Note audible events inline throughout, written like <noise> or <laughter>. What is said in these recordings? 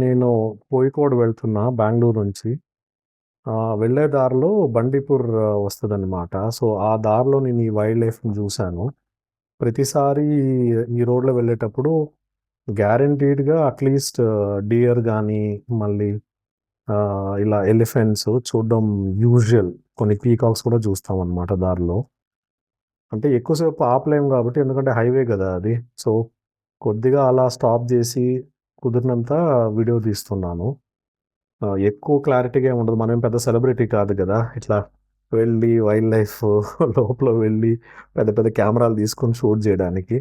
నేను కోయికోడ్ వెళ్తున్నా బెంగళూరు నుంచి. వెళ్ళే దారిలో బండిపూర్ వస్తుందన్నమాట సో, ఆ దారిలో నేను ఈ వైల్డ్ లైఫ్‌ని చూశాను ప్రతిసారి ఈ రోడ్‌లో వెళ్ళేటప్పుడు గ్యారంటీడ్‌గా అట్‌లీస్ట్ డియర్ కానీ మళ్ళీ ఇలా ఎలిఫెంట్స్ చూడడం యూజువల్. కొన్ని పీకాక్స్ కూడా చూస్తాం అన్నమాట దారిలో. అంటే ఎక్కువసేపు ఆపలేము కాబట్టి ఎందుకంటే హైవే కదా అది. సో, కొద్దిగా అలా స్టాప్ చేసి కుదిరినంత వీడియో తీస్తున్నాను. ఎక్కువ క్లారిటీగా ఉండదు. మనం పెద్ద సెలబ్రిటీ కాదు కదా ఇట్లా వెళ్ళి వైల్డ్ లైఫ్ <laughs> లోపల వెళ్ళి పెద్ద పెద్ద కెమెరాలు తీసుకొని షూట్ చేయడానికి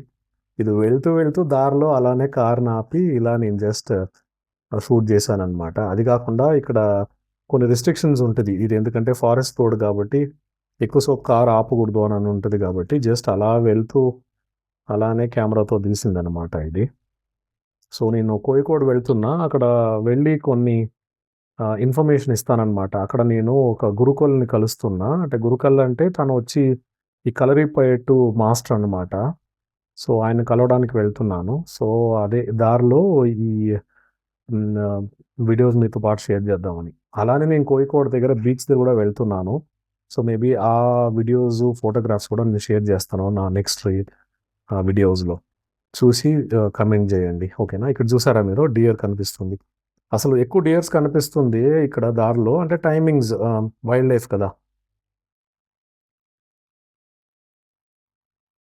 ఇది వెళ్తూ వెళ్తూ దారిలో అలానే కార్‌ని ఆపి ఇలా నేను జస్ట్ షూట్ జేశాననమాట. అది కాకుండా ఇక్కడ కొన్ని రిస్ట్రిక్షన్స్ ఉంటుంది ఇది ఎందుకంటే ఫారెస్ట్ రోడ్ కాబట్టి ఎక్కువ కారు ఆపకూడదు అని ఉంటుంది కాబట్టి జస్ట్ అలా వెళ్తూ అలానే కెమెరాతో తీసిందనమాట ఇది. సో, నేను కోయికోడ్ వెళ్తున్నా. అక్కడ వెళ్ళి కొన్ని ఇన్ఫర్మేషన్ ఇస్తాననమాట. అక్కడ నేను ఒక గురుకుల్‌ని కలుస్తున్నా. అంటే గురుకల్ అంటే తను వచ్చి ఈ కలరిపయట్టు మాస్టర్ అనమాట. సో, ఆయన కలవడానికి వెళ్తున్నాను. సో, అదే దారిలో ఈ వీడియోస్ మీతో పాటు షేర్ చేద్దామని. అలానే నేను కోయికోడ్ దగ్గర బీచ్ దగ్గర కూడా వెళ్తున్నాను. సో, మేబీ ఆ వీడియోస్, ఫోటోగ్రాఫ్స్ కూడా నేను షేర్ చేస్తాను నా నెక్స్ట్ వీడియోస్‌లో. చూసి కమెంట్ చేయండి ఓకేనా? ఇక్కడ చూసారా మీరు డియర్ కనిపిస్తుంది. అసలు ఎక్కువ డియర్స్ కనిపిస్తుంది ఇక్కడ దారిలో. అంటే టైమింగ్స్ వైల్డ్ లైఫ్ కదా!